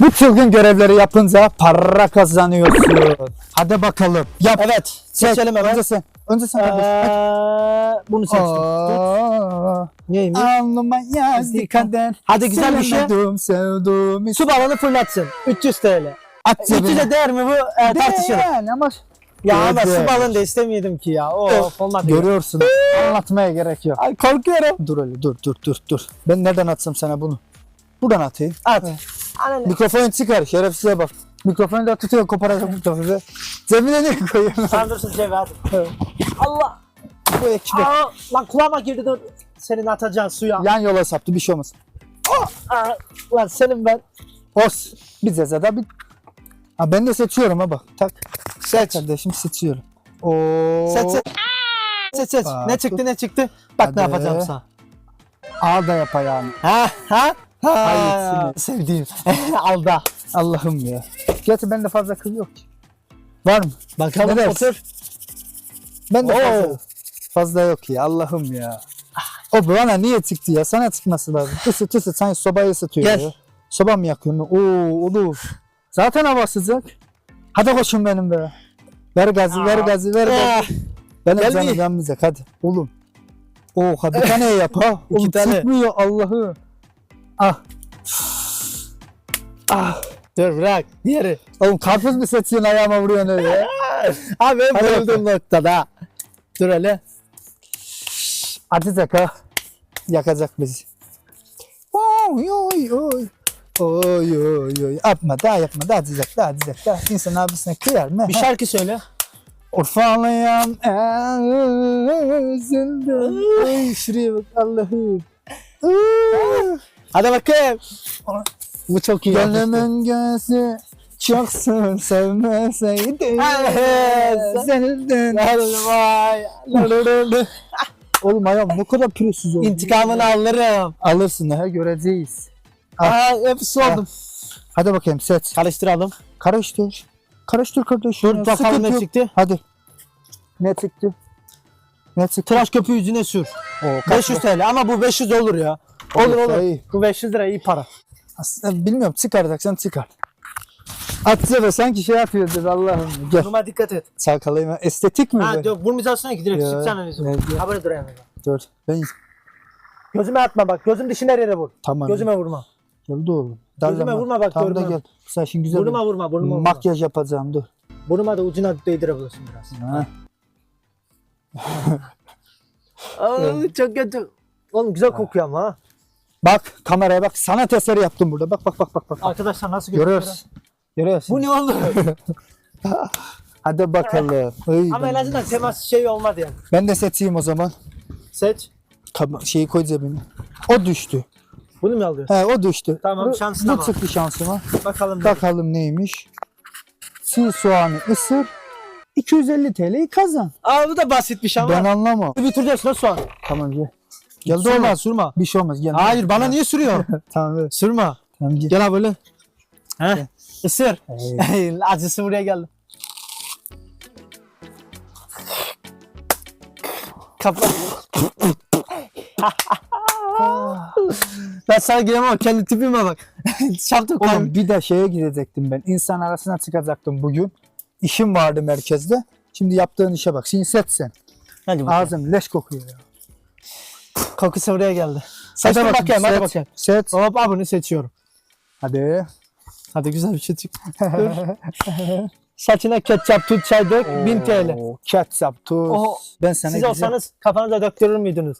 Bu çılgın görevleri yapınca para kazanıyorsun. Hadi bakalım. Yap. Evet. Seçelim hemen. Önce sen. Önce sen kardeş. Ee, bunu seçtim. Aa, Neymiş? Alnıma yazdı kader. Hadi güzel bir şey. Sevmedim, sevdim. Su balonu fırlatsın. 300 TL. At cebine. 300'e değer mi bu? Ee, tartışalım. Yani ama Ya ama Değer. su balonu da istemiyordum ki ya. Of olmadı. görüyorsun. Anlatmaya gerek yok. Ay korkuyorum. Dur öyle dur dur dur dur. Ben nereden atsam sana bunu? Buradan atayım. At. Anne. Mikrofonu çıkar şerefsize bak. Mikrofonu da tutuyor koparacak mikrofonu. Cebine ne koyuyorsun? Sen dursun Cevdet hadi. Allah. Bu. Aa, lan kulağıma girdi dur. Senin atacağın suya. Yan yola saptı bir şey olmaz. Aa, lan senin ben. Os. Bir cezada bir... Ha ben de seçiyorum ha bak. Tak. Seç. Kardeşim seçiyorum. Oo. Seç seç. Seç seç. Bak, Ne çıktı ne çıktı? Bak Hadi. ne yapacağım sana. Ağ da yapayım. Ha ha. Ha. Hayır, Sevdiğim. Alda. Allah'ım ya. Gerçi bende fazla kıl yok ki. Var mı? Bakalım dersin? otur. Ben de Oo. fazla, fazla yok ya. Allah'ım ya. O bana niye çıktı ya? Sana çıkması lazım. Isıt ısıt. Sen sobayı ısıtıyor Gel. ya. Soba mı yakıyorsun? Oo olur. Zaten hava sıcak. Hadi koşun benim be. Ver gazı, ver Aa. gazı, ver Ah, gazı. Benim Gel canım yanmayacak hadi. Oğlum. Oh hadi bir tane yap ha. İki Oğlum tane. çıkmıyor Allah'ı. Ah. Ah. Dur bırak. Diğeri. Oğlum karpuz mu seçiyorsun ayağıma vuruyorsun öyle ya? Abi ben Hadi bayıldığım noktada. Dur hele. Atacak ha. Yakacak bizi. Oy oy oy. Oy oy oy. Yapma daha yapma daha atacak daha atacak daha. İnsan abisine kıyar mı? Bir şarkı söyle. Urfalıyam üzüldüm. Oy şuraya bak Allah'ım. Hadi bakayım. Bu çok iyi. Gönlümün gözü çoksun sevmeseydim. Evet. Senildin. Vay. Oğlum ayağım ne kadar pürüzsüz oldu. İntikamını alırım. Alırsın ha göreceğiz. Aa, hepsi oldum. Hadi bakayım seç. Karıştıralım. Karıştır. Karıştır kardeşim. Dur bakalım ne çıktı. Hadi. Ne çıktı? Ne çıktı? Tıraş köpüğü yüzüne sür. Oo, kaç 500 TL ama bu 500 olur ya. Olur olur. iyi. Bu 500 lira iyi para. Aslında bilmiyorum çıkaracaksan çıkar. Atça da sanki şey yapıyordur Allah'ım. Gel. Duruma dikkat et. Çalkalayma. Estetik mi? Ha bu? yok vurmayacaksın ki direkt evet, ya. Ha böyle durayım. ben. Dur. Ben Gözüme atma bak. Gözüm dışına yere vur. tamam. Gözüme vurma. Geldi oğlum. Gözüme vurma bak, Tamam da görmem. gel. Sen şimdi güzel Burnuma vurma. Burnuma vurma. makyaj yapacağım dur. Burnuma da ucuna değdirebilirsin biraz. Ha. Aa, çok kötü. Oğlum güzel kokuyor ama ha. Bak kameraya bak. Sanat eseri yaptım burada. Bak bak bak bak. bak. Arkadaşlar nasıl görüyoruz? Görüyoruz. Bu ne oldu? Hadi bakalım. Ay, ama en ben- azından temas şey olmadı yani. Ben de seçeyim o zaman. Seç. Kab- şeyi koy cebime. O düştü. Bunu mu alıyorsun? He o düştü. Tamam, Bu- şansın Bu ama. çıktı şansıma. Bakalım. Bakalım neymiş. Çiğ soğanı ısır. 250 TL'yi kazan. Aa bu da basitmiş ama. Ben anlamam. Bitireceğiz nasıl soğan? Tamam gel. Gel Sürme olmaz. sürme. Bir şey olmaz. Gel. Hayır bana niye sürüyor? Tamam evet. Sürme. Tamam gel. Gel abi böyle. He. Isır. Acısı buraya geldi. Kapla. ben sana giremem kendi tipime bak. Şaptım Oğlum bir de şeye gidecektim ben. İnsan arasına çıkacaktım bugün. İşim vardı merkezde. Şimdi yaptığın işe bak. Sen. Hadi bakalım. Ağzım leş kokuyor ya. Kokusu buraya geldi. Seçtim bakayım, bakayım hadi bakayım. Seç. Hop bunu seçiyorum. Hadi. Hadi güzel bir şey çık. Dur. Saçına ketçap tut çay dök 1000 TL. Oo, Ketçap, tuz. O- ben sana Siz güzel- olsanız kafanıza döktürür müydünüz?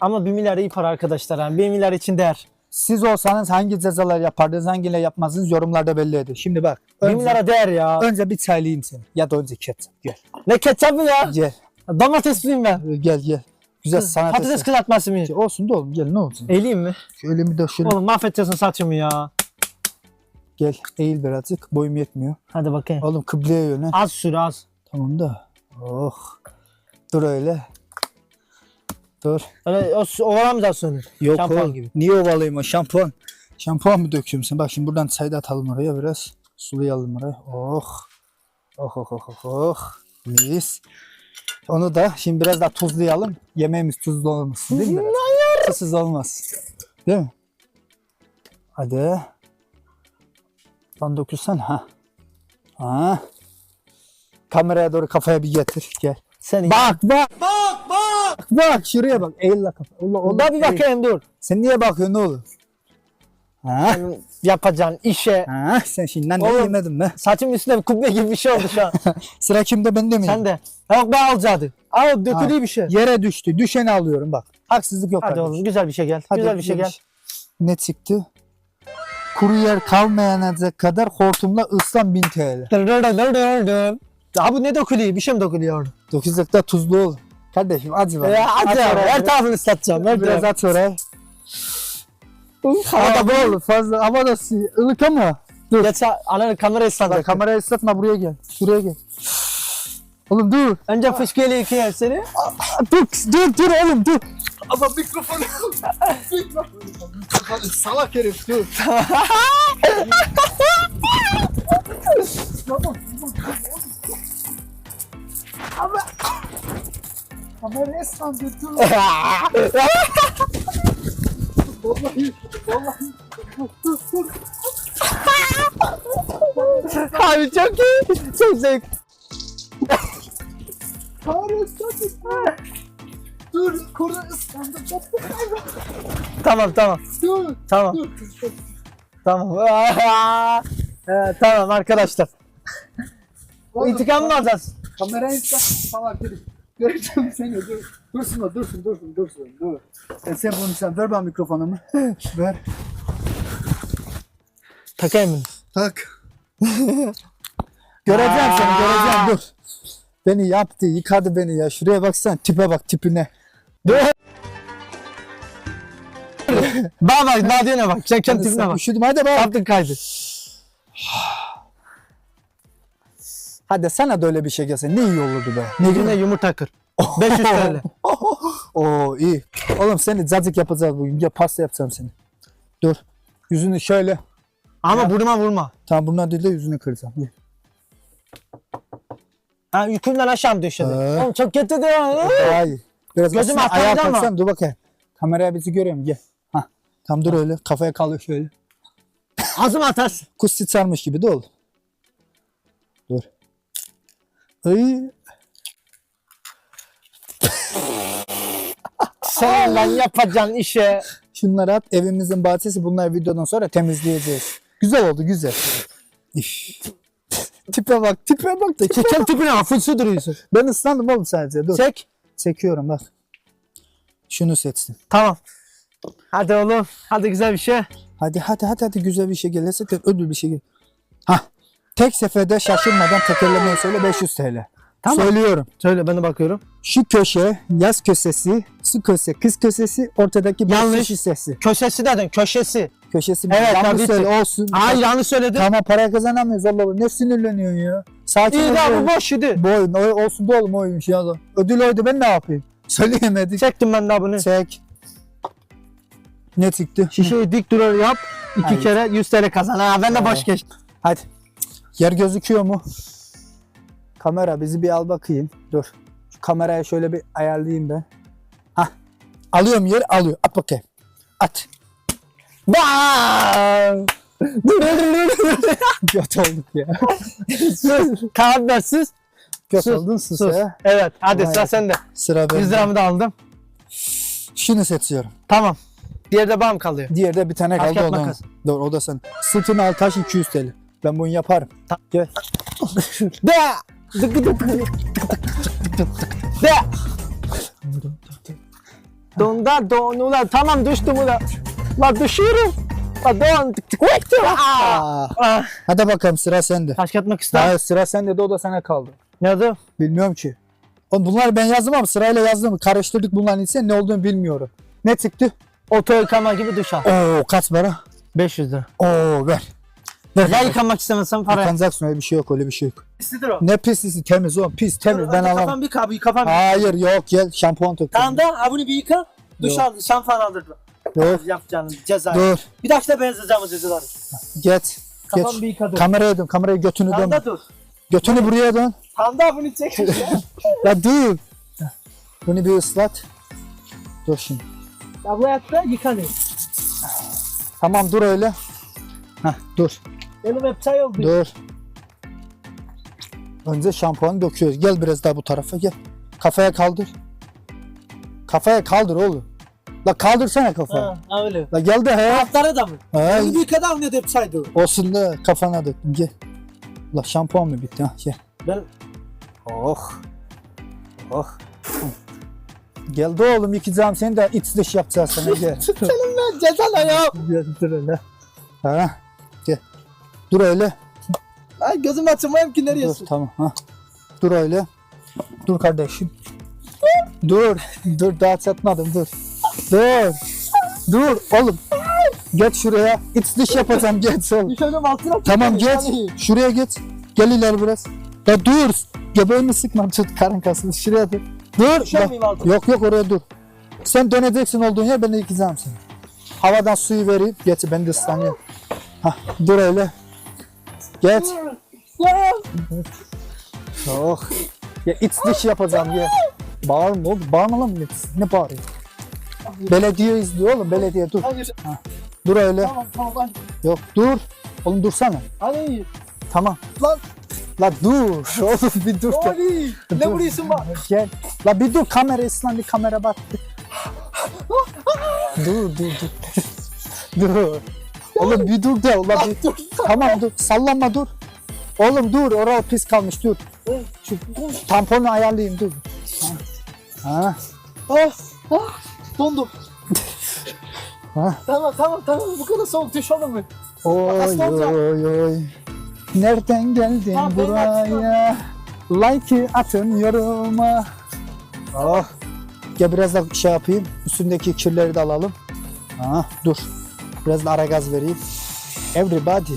Ama 1 milyar iyi para arkadaşlar yani 1 milyar için değer. Siz olsanız hangi cezalar yapardınız, hangiyle yapmazdınız yorumlarda belli edin. Şimdi bak. 1 Önce, milyara değer ya. önce bir çaylayayım seni. Ya da önce ketçap. Gel. Ne ketçap mı ya? Gel. Domatesliyim ben. Gel gel. Güzel sanat Patates eseri. kızartması mı? Olsun da oğlum gel ne olsun. Eğileyim mi? Şöyle bir de şöyle. Oğlum mahvedeceksin saçımı ya. Gel eğil birazcık. Boyum yetmiyor. Hadi bakayım. Oğlum kıbleye yönel. Az sür az. Tamam da. Oh. Dur öyle. Dur. Öyle o su- ovalamayacaksın. Yok Şampuan oğlum. gibi. Niye ovalayayım o şampuan? Şampuan mı döküyorum sen? Bak şimdi buradan çay da atalım oraya biraz. Sulayalım oraya. Oh. Oh oh oh oh oh. Mis. Onu da şimdi biraz daha tuzlayalım. Yemeğimiz tuzlu olmasın değil mi? biraz? Tuzsuz olmaz. Değil mi? Hadi. Lan dökülsen ha. Ha. Kameraya doğru kafaya bir getir. Gel. Sen Bak bak. Bak bak. Bak şuraya bak. Eğil la kafa. Allah Allah. Bir bakayım dur. Sen niye bakıyorsun oğlum? Ha? Senin yapacağın işe. Ha? Sen şimdiden ne Oğlum. yemedin be? Saçımın üstüne bir kubbe gibi bir şey oldu şu an. Sıra kimde bende mi? Sen de. Yok ben alacaktım. Al dökülüyor bir şey. Yere düştü. Düşeni alıyorum bak. Haksızlık yok Hadi kardeşim. oğlum güzel bir şey gel. Hadi, güzel bir şey gel. Ne çıktı? Kuru yer kalmayana kadar hortumla ıslan 1000 TL. Ya bu ne dökülüyor? Bir şey mi dökülüyor? Dokuzlukta tuzlu ol. Kardeşim acı var. Ya ya. oraya, Her tarafını ıslatacağım. Biraz at oraya. Havada bol fazla. Hava da si- ılık ama. Dur. Geç ananı kamerayı Bak ıslatacak. kamerayı ıslatma buraya gel. Şuraya gel. Oğlum dur. Önce fışkıyla yıkayın seni. Dur dur dur oğlum dur. Ama mikrofonu. mikrofonu. Salak herif dur. Ama kamerayı ıslandı dur. Vallahi Abi çok iyi. Çok zevk. Kamerayı ıslandı. Dur kuru ıslandı. Tamam tamam. Dur. Tamam. Dur. Tamam. Evet, tamam arkadaşlar. İntikam mı alacağız? Kamerayı salak herif. Göreceğim seni dur. Dursun da dursun dursun dursun dur. E sen bunu sen ver bana mikrofonumu. ver. Takayım mı? Tak. göreceğim seni göreceğim dur. Beni yaptı yıkadı beni ya. Şuraya baksana tipe bak tipine. Dur. Bak bak Nadia'na bak. Sen kendi tipine bak. Üşüdüm hadi bak. Kaptın kaydı. Hadi sana da öyle bir şey gelse ne iyi olurdu be. Ne Birine yumurta kır. 500 TL. Oo iyi. Oğlum seni cacık yapacağız bugün. Ya pasta yapacağım seni. Dur. Yüzünü şöyle. Ama burnuma vurma. Tamam bundan değil de yüzünü kıracağım. Gel. Ha yükümden aşağı mı düşürdün? Ee. Oğlum çok kötü diyor. Hayır. Biraz Gözüm aslında ayağa atlandı ama. dur bakayım. Kameraya bizi görüyor mu? Gel. Hah. Tam dur öyle. Kafaya kalıyor şöyle. Ağzıma atarsın. Kuş sıçarmış gibi de ol. Dur. Ay. Seninle yapacağın işe. Şunları at. Evimizin bahçesi. Bunları videodan sonra temizleyeceğiz. Güzel oldu güzel. Üf. tipe bak tipe bak. Tipe. Çeken tipine bak. Fısı duruyorsun. Ben ıslandım oğlum sadece. Dur. Çek. Çekiyorum bak. Şunu seçsin. Tamam. Hadi oğlum. Hadi güzel bir şey. Hadi hadi hadi hadi güzel bir şey gelirse de ödül bir şey gel. Hah. Tek seferde şaşırmadan tekerlemeyi söyle 500 TL. Tamam. Söylüyorum. Söyle ben de bakıyorum. Şu köşe yaz kösesi, su köse, kız kösesi, ortadaki Yanlış. sushi sesi. Köşesi dedin köşesi. Köşesi Evet, yanlış tabii söyle olsun. Hayır yanlış söyledin. Tamam para kazanamıyoruz Allah Allah. Ne sinirleniyorsun ya? Sakin İyi ol. de bu bu boş idi. Bu oyun o- olsun da oğlum oyun şey Allah. Ödül oydu ben ne yapayım? Söyleyemedik. Çektim ben de bunu. Çek. Ne çıktı? Şişeyi dik durur yap. iki Hayır. kere 100 TL kazan. Ha ben de boş geçtim. Hadi. Yer gözüküyor mu? Kamera bizi bir al bakayım. Dur. Şu kameraya şöyle bir ayarlayayım ben. Hah. Alıyorum yer alıyor. At bakayım. At. Bam! Dur dur dur dur. Göt olduk ya. Sus. Kağıt ver sus. Göt Sus, oldun sus, Sus. ya. Evet hadi Vay sıra sende. Sıra 100 bende. liramı da aldım. Şunu seçiyorum. Tamam. Diğeri de bana mı kalıyor? Diğeri de bir tane kaldı kağıt ondan. o da sen. Sırtını al taş 200 TL. Ben bunu yaparım. Ta- Gel. De! Dık dık dık dık De! Donda don ulan tamam düştüm ulan. La düşüyorum. La don. Aa! Aa, Ah! hadi bakalım sıra sende. Taş kağıt makas da. Hayır sıra sende de o da sana kaldı. Ne oldu? Bilmiyorum ki. Oğlum bunları ben yazdım ama sırayla yazdım. Karıştırdık bunların içine ne olduğunu bilmiyorum. Ne çıktı? Oto yıkama gibi duş al. Oo kaç para? 500 lira. Oo ver. Ver. Ya yıkamak istemezsen para. Yıkanacaksın öyle bir şey yok öyle bir şey yok. İstidir o. Ne pislisi temiz oğlum pis temiz ben alamam. Kafam bir kabı kafam. Hayır yok gel şampuan tök. Tamam da ha bunu bir yıka. Duş Yok. al, şampuan aldırdı. Dur Yap canım ceza. dur Bir dakika benzeyeceğim o cezaları. geç. Kafam Geç. bir yıka dur. Kameraya dön kamerayı götünü dön. da dur. Götünü buraya dön. Tamam da bunu çek. Ya dur. Bunu bir ıslat. Dur şimdi. ya bu hayatta yıkanıyor. Tamam dur öyle. Heh dur. Elim hep çay oldu. Dur. Önce şampuan döküyoruz. Gel biraz daha bu tarafa gel. Kafaya kaldır. Kafaya kaldır oğlum. La kaldırsana kafayı. Ha, ha öyle. La gel de he. Altlara da mı? He. Elim yıkadı ne de hep çaydı. Olsun da kafana döktüm gel. La şampuan mı bitti ha gel. Ben Oh. Oh. Geldi oğlum yıkayacağım seni de iç dış yapacağız sana gel. senin ben cezana ya. gel dur öyle. Ha. Gel. Dur öyle. Ay gözüm açılmayayım ki nereye Dur tamam ha. Dur öyle. Dur kardeşim. dur. Dur daha çatmadım dur. Dur. Dur oğlum. Geç şuraya. İç dış yapacağım geç oğlum. Düşelim altına. Tamam geç. Şuraya geç. Gel ileri biraz. Ya dur. Göbeğimi sıkma tut karın kasını. Şuraya dur. Dur. Bak. altına? Yok yok oraya dur. Sen döneceksin olduğun yer ben de yıkayacağım seni. Havadan suyu vereyim. Geç ben de ıslanıyorum. Hah dur öyle. Geç. Oh. Ya iç dış yapacağım ya. Bağırma oğlum. Bağırma lan millet. Ne bağırıyor? Belediye izliyor oğlum. Belediye dur. Hayır. Dur öyle. Tamam tamam. Yok dur. Oğlum dursana. Hadi. Tamam. Lan. La dur. Oğlum bir dur. Ne vuruyorsun bak? Gel. La bir dur kamera ıslandı kamera battı. dur dur dur. dur. Oğlum bir dur de. Ulan bir... Dur. Tamam dur. Sallanma dur. Oğlum dur. Oral pis kalmış dur. Şu tamponu ayarlayayım dur. Ha. Ah. Ah. Dondum. Ha. Tamam tamam tamam bu kadar soğuk olur mu? Oy oy oy. Nereden geldin Tamam, buraya? Like'ı atın yoruma. Oh. Gel biraz da şey yapayım. Üstündeki kirleri de alalım. Ha, dur. Biraz da ara gaz vereyim. Everybody.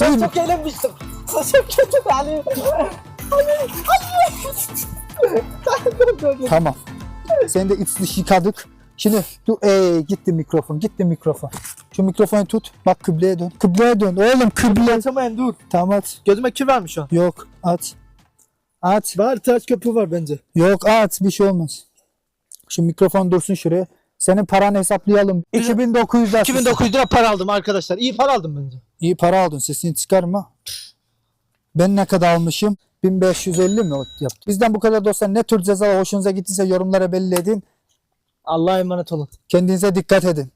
Ben çok eğlenmiştim. Çok kötü Ali. Ali. Ali. Tamam. Seni de iç dış yıkadık. Şimdi dur. Ey gitti mikrofon. Gitti mikrofon. Şu mikrofonu tut. Bak kıbleye dön. Kıbleye dön. Oğlum kıble. Açamayın dur. Tamam at. Gözüme kir vermiş şu an. Yok at. At. Bari tıraş köpüğü var bence. Yok at bir şey olmaz. Şu mikrofon dursun şuraya. Senin paranı hesaplayalım. 2900 lira. 2900 lira para aldım arkadaşlar. İyi para aldım bence. İyi para aldın sesini çıkarma. Ben ne kadar almışım? 1550 mi yaptı? Bizden bu kadar dostlar ne tür cezalar hoşunuza gittiyse yorumlara belli edin. Allah'a emanet olun. Kendinize dikkat edin.